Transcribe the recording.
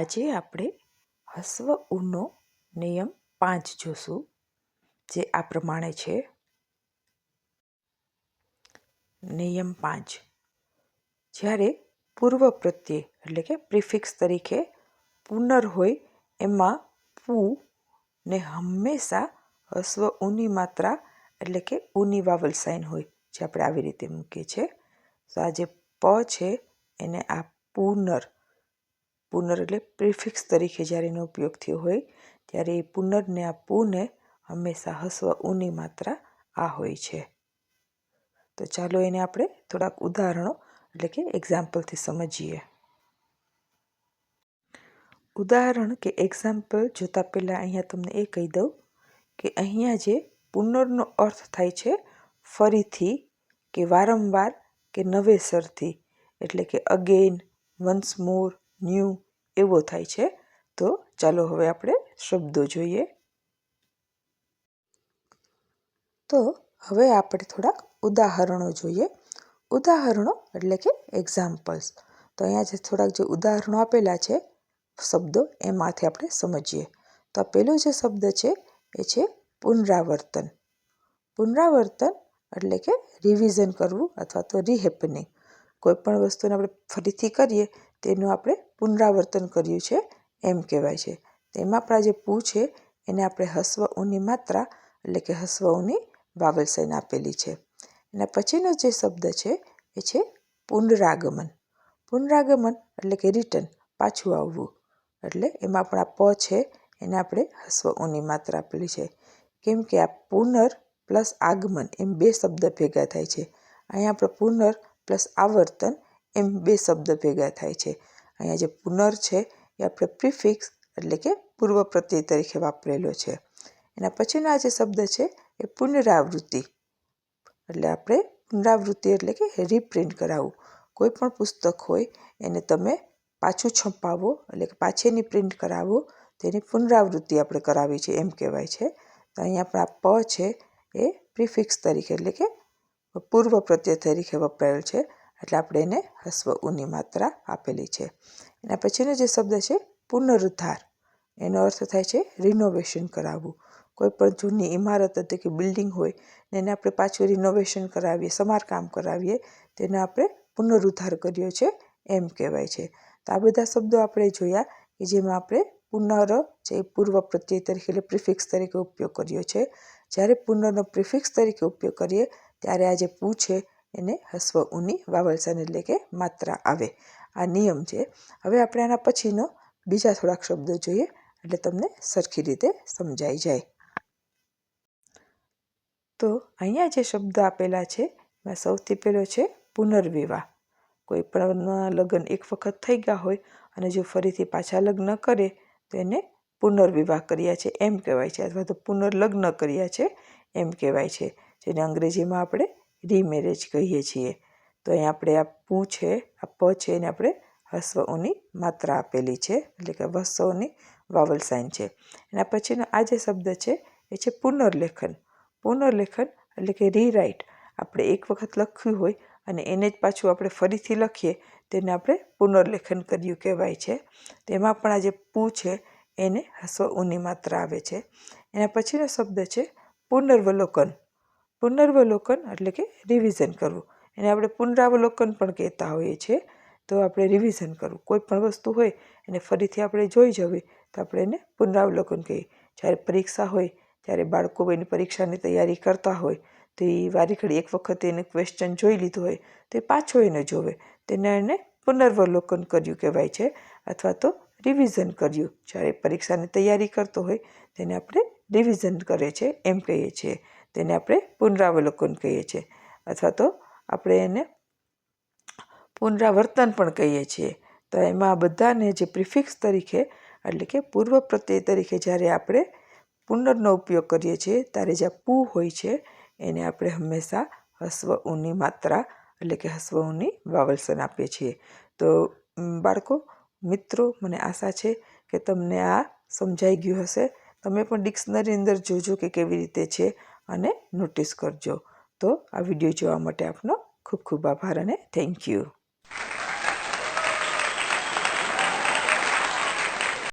આજે આપણે હસ્વ ઉનો નિયમ પાંચ જોશું, જે આ પ્રમાણે છે. નિયમ પાંચ. જ્યારે પૂર્વ પ્રત્યય એટલે કે પ્રિફિક્સ તરીકે, પુનર હોય, એમાં પુ ને હંમેશા હસ્વ ઉની માત્રા, એટલે કે ઉની વાવલ સાઇન હોય, જે આપણે આવી રીતે મૂકીએ છીએ. તો આ જે પ છે, એને આ પુનર પુનર એટલે પ્રિફિક્સ તરીકે જ્યારે એનો ઉપયોગ થયો હોય, ત્યારે એ પુનરને આ પુને હંમેશા હસ્વ ઉની માત્રા આ હોય છે. તો ચાલો એને આપણે થોડાક ઉદાહરણો એટલે કે એક્ઝામ્પલથી સમજીએ. ઉદાહરણ કે એક્ઝામ્પલ જોતાં પહેલાં અહીંયા તમને એ કહી દઉં કે અહીંયા જે પુનરનો અર્થ થાય છે ફરીથી કે વારંવાર કે નવેસરથી એટલે કે અગેન વન્સ મોર ન્યૂ એવો થાય છે. તો ચાલો હવે આપણે શબ્દો જોઈએ. તો હવે આપણે થોડાક ઉદાહરણો જોઈએ. ઉદાહરણો એટલે કે એક્ઝામ્પલ્સ તો અહીંયા જે થોડાક જે ઉદાહરણો આપેલા છે, શબ્દો એમાંથી આપણે સમજીએ. તો આ પહેલો જે શબ્દ છે, એ છે પુનરાવર્તન. પુનરાવર્તન એટલે કે રિવિઝન કરવું અથવા તો રિહેપનિંગ કોઈ પણ વસ્તુને આપણે ફરીથી કરીએ તેનું આપણે પુનરાવર્તન કર્યું છે, એમ કહેવાય છે. તેમાં આપણા જે પૂ છે, એને આપણે હસ્વ ઉની માત્રા, એટલે કે હસ્વ ઉની વાવલ સાઇન આપેલી છે. એના પછીનો જે શબ્દ છે, એ છે પુનરાગમન. પુનરાગમન એટલે કે રિટર્ન પાછું આવવું. એટલે એમાં પણ આ પ છે, એને આપણે હસ્વ ઉની માત્રા આપેલી છે. કેમ કે આ પુનર પ્લસ આગમન એમ બે શબ્દ ભેગા થાય છે. અહીંયા આપણે પુનર પ્લસ આવર્તન એમ બે શબ્દ ભેગા થાય છે. અહીંયા જે પુનર છે, એ આપણે પ્રિફિક્સ એટલે કે પૂર્વ પ્રત્યય તરીકે વાપરેલો છે. એના પછીના જે શબ્દ છે, એ પુનરાવૃત્તિ. એટલે આપણે પુનરાવૃત્તિ એટલે કે રીપ્રિન્ટ કરાવવું. કોઈ પણ પુસ્તક હોય, એને તમે પાછું છપાવો એટલે કે પાછેની પ્રિન્ટ કરાવો, તેની પુનરાવૃત્તિ આપણે કરાવી છે, એમ કહેવાય છે. તો અહીંયા આપણા પ છે, એ પ્રિફિક્સ તરીકે એટલે કે પૂર્વ પ્રત્યય તરીકે વપરાયેલ છે. એટલે આપણે એને હસ્વ ઉની માત્રા આપેલી છે. એના પછીનો જે શબ્દ છે, પુનરુદ્ધાર, એનો અર્થ થાય છે રિનોવેશન કરાવવું. કોઈ પણ જૂની ઇમારત એટલે કે બિલ્ડિંગ હોય, ને એને આપણે પાછું રિનોવેશન કરાવીએ, સમારકામ કરાવીએ, તેને આપણે પુનરુદ્ધાર કર્યો છે એમ કહેવાય છે. તો આ બધા શબ્દો આપણે જોયા કે જેમાં આપણે પુનર જે પૂર્વ પ્રત્યય તરીકે એટલે પ્રિફિક્સ તરીકે ઉપયોગ કર્યો છે. જ્યારે પુનરનો પ્રિફિક્સ તરીકે ઉપયોગ કરીએ, ત્યારે આ જે પૂ છે એને હસ્વ ઉની વાવલસન એટલે કે માત્રા આવે. આ નિયમ છે. હવે આપણે આના પછીનો બીજા થોડાક શબ્દો જોઈએ, એટલે તમને સરખી રીતે સમજાઈ જાય. તો અહીંયા જે શબ્દ આપેલા છે, એમાં સૌથી પહેલો છે પુનર્વિવાહ. કોઈ પણ લગ્ન એક વખત થઈ ગયા હોય અને જો ફરીથી પાછા લગ્ન કરે, તો એને પુનર્વિવાહ કર્યા છે એમ કહેવાય છે, અથવા તો પુનર્લગ્ન કર્યા છે એમ કહેવાય છે, જેને અંગ્રેજીમાં આપણે રીમેરેજ કહીએ છીએ. તો અહીં આપણે આ પૂ છે, આ પ છે એને આપણે હસ્વઉની માત્રા આપેલી છે, એટલે કે વસ્વની વાવલ સાઇન છે. એના પછીનો આ જે શબ્દ છે, એ છે પુનર્લેખન. પુનર્લેખન એટલે કે રીરાઇટ આપણે એક વખત લખ્યું હોય અને એને જ પાછું આપણે ફરીથી લખીએ તેને આપણે પુનર્લેખન કર્યું કહેવાય છે. તેમાં પણ આ જે પૂ છે, એને હસ્વ ઉની માત્રા આવે છે. એના પછીનો શબ્દ છે પુનર્વલોકન. પુનર્વલોકન એટલે કે રિવિઝન કરવું. એને આપણે પુનરાવલોકન પણ કહેતા હોઈએ છીએ. તો આપણે રિવિઝન કરવું. કોઈ પણ વસ્તુ હોય એને ફરીથી આપણે જોઈ જવી તો આપણે એને પુનરાવલોકન કહીએ. જ્યારે પરીક્ષા હોય ત્યારે બાળકો એની પરીક્ષાની તૈયારી કરતા હોય, તો એ વારી એક વખત એને ક્વેશ્ચન જોઈ લીધું હોય, તો એ પાછો એને જોવે. તેને એને પુનર્વલોકન કર્યું કહેવાય છે, અથવા તો રિવિઝન કર્યું. જ્યારે પરીક્ષાની તૈયારી કરતો હોય, તેને આપણે રિવિઝન કરે છે, એમ કહીએ છીએ. તેને આપણે પુનરાવલોકન કહીએ છીએ. અથવા તો આપણે એને પુનરાવર્તન પણ કહીએ છીએ. તો એમાં બધાને જે પ્રિફિક્સ તરીકે, એટલે કે પૂર્વ પ્રત્યય તરીકે જ્યારે આપણે પુનર્નો ઉપયોગ કરીએ છીએ, ત્યારે જે પુ હોય છે, એને આપણે હંમેશા હસ્વ ઉની માત્રા, એટલે કે હસ્વ ઉની વાવલસન આપીએ છીએ. તો બાળકો, મિત્રો, મને આશા છે કે તમને આ સમજાઈ ગયું હશે. તમે પણ ડિક્શનરી અંદર જોજો કે કેવી રીતે છે. અને નોટિસ કરજો. તો આ વીડિયો જોવા માટે આપનો ખૂબ ખૂબ આભાર અને થેન્ક યુ.